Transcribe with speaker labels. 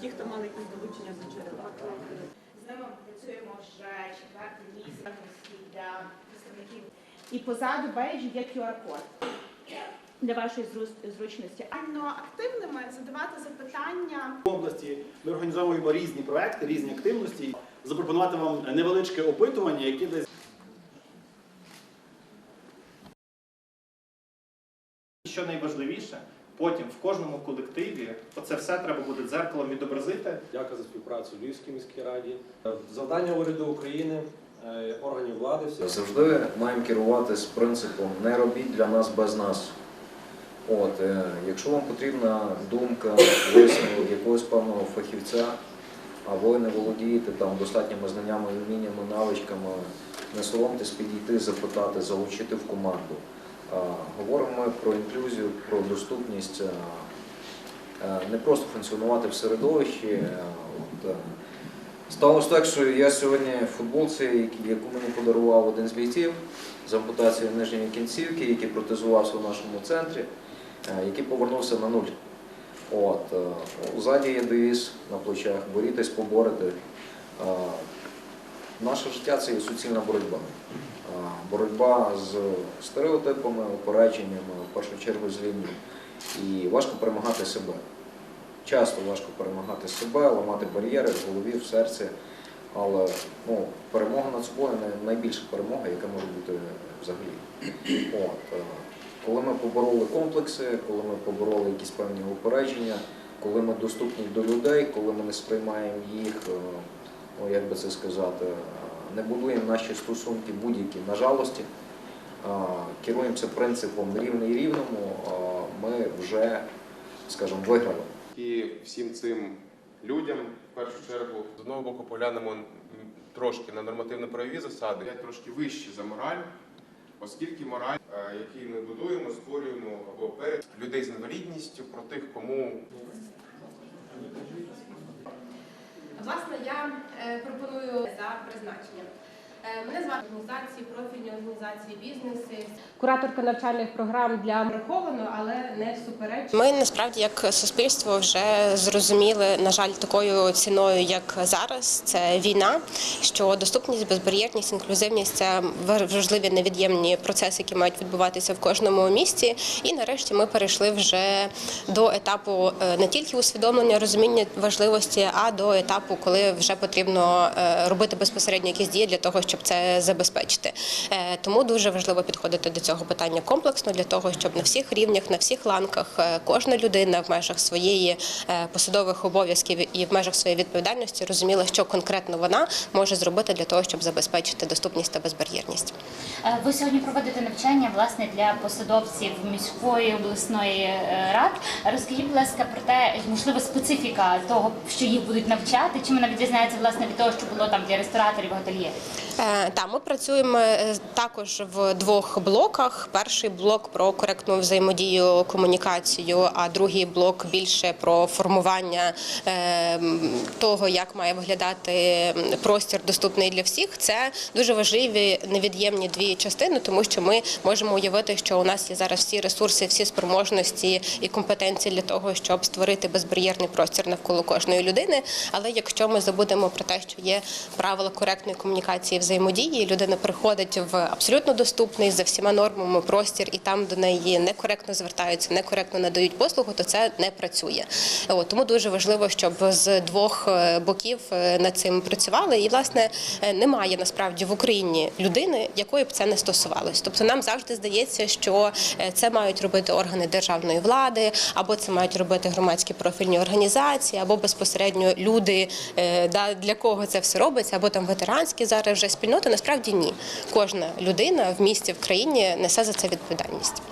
Speaker 1: Ті, хто мали якісь долучення до джерела.
Speaker 2: З ними працюємо вже четвертий місяць для представників. І позаду бейджі є QR-код. Для вашої зручності. Ально активними задавати запитання.
Speaker 3: В області ми організовуємо різні проекти, різні активності. Запропонувати вам невеличке опитування, яке десь
Speaker 4: Що найважливіше, потім в кожному колективі оце все треба буде дзеркалом відобразити.
Speaker 5: Дякую за співпрацю Львівській міській раді. Завдання уряду України, е, органів влади всіх.
Speaker 6: Завжди маємо керуватись принципом не робіть для нас без нас. От, е, якщо вам потрібна думка, висновок якогось певного фахівця, а ви не володієте там достатніми знаннями, вміннями, навичками, не соромтесь підійти, запитати, залучити в команду. Говоримо ми про інклюзію, про доступність, не просто функціонувати в середовищі. От, Сталося так, що я сьогодні в футболці, яку мені подарував один з бійців з ампутацією нижньої кінцівки, який протезувався в нашому центрі, який повернувся на нуль. От, ззаді є девіз на плечах, борітесь, поборете. Наше життя це є суцільна боротьба. Боротьба з стереотипами, упередженнями, в першу чергу з війни. І важко перемагати себе. Часто важко перемагати себе, ламати бар'єри в голові, в серці. Але ну, перемога над собою найбільша перемога, яка може бути взагалі. От, е, коли ми побороли комплекси, коли ми побороли якісь певні упередження, коли ми доступні до людей, коли ми не сприймаємо їх, е, ну як би це сказати, не будуємо наші стосунки будь-які на жалості, керуємося принципом рівний рівному, ми вже, скажімо, виграли.
Speaker 7: І всім цим людям, в першу чергу, з одного боку поглянемо трошки на нормативно-правові засади, я трошки вищі за мораль, оскільки мораль, е, який ми будуємо, створюємо або перед людей з інвалідністю, про тих, кому
Speaker 8: Власне, я е, пропоную за призначенням. Е, Мене звати організації, профільні організації, бізнеси. Кураторка навчальних програм для враховано, але не всупереч.
Speaker 9: Ми насправді як суспільство вже зрозуміли, на жаль, такою ціною, як зараз, це війна. Що доступність, безбар'єрність, інклюзивність це важливі невід'ємні процеси, які мають відбуватися в кожному місті. І нарешті ми перейшли вже до етапу е, не тільки усвідомлення, розуміння важливості, а до етапу, коли вже потрібно е, робити безпосередньо якісь дії для того, щоб це забезпечити. Е, Тому дуже важливо підходити до цього питання комплексно для того, щоб на всіх рівнях, на всіх ланках е, кожна людина в межах своєї е, посадових обов'язків і в межах своєї відповідальності розуміла, що конкретно вона може зробити для того, щоб забезпечити доступність та безбар'єрність.
Speaker 10: Ви сьогодні проводите навчання власне для посадовців міської обласної рад. Розкажіть, будь ласка, про те, можливо, специфіка того, що їх будуть навчати, чим вона відрізняється власне від того, що було там для рестораторів, готельєрів?
Speaker 9: Е, Та ми працюємо е, також в двох блоках. Перший блок про коректну взаємодію, комунікацію, а другий блок більше про формування е, того, як має виглядати простір доступний для всіх. Це дуже важливі невід'ємні дві частини, тому що ми можемо уявити, що у нас є зараз всі ресурси, всі спроможності і компетенції для того, щоб створити безбар'єрний простір навколо кожної людини. Але якщо ми забудемо про те, що є правила коректної комунікації і взаємодії, людина приходить в абсолютно доступний за всіма нормами простір, і там до неї некоректно звертаються, некоректно надають послугу, то це не працює. От, тому дуже важливо, щоб з двох е, боків е, над цим працювали. І власне е, немає насправді в Україні людини, якої б це не стосувалось. Тобто нам завжди здається, що це мають робити органи державної влади, або це мають робити громадські профільні організації, або безпосередньо люди, для кого це все робиться, або там ветеранські зараз вже спільноти. Насправді ні. Кожна людина в місті в країні несе за це відповідальність.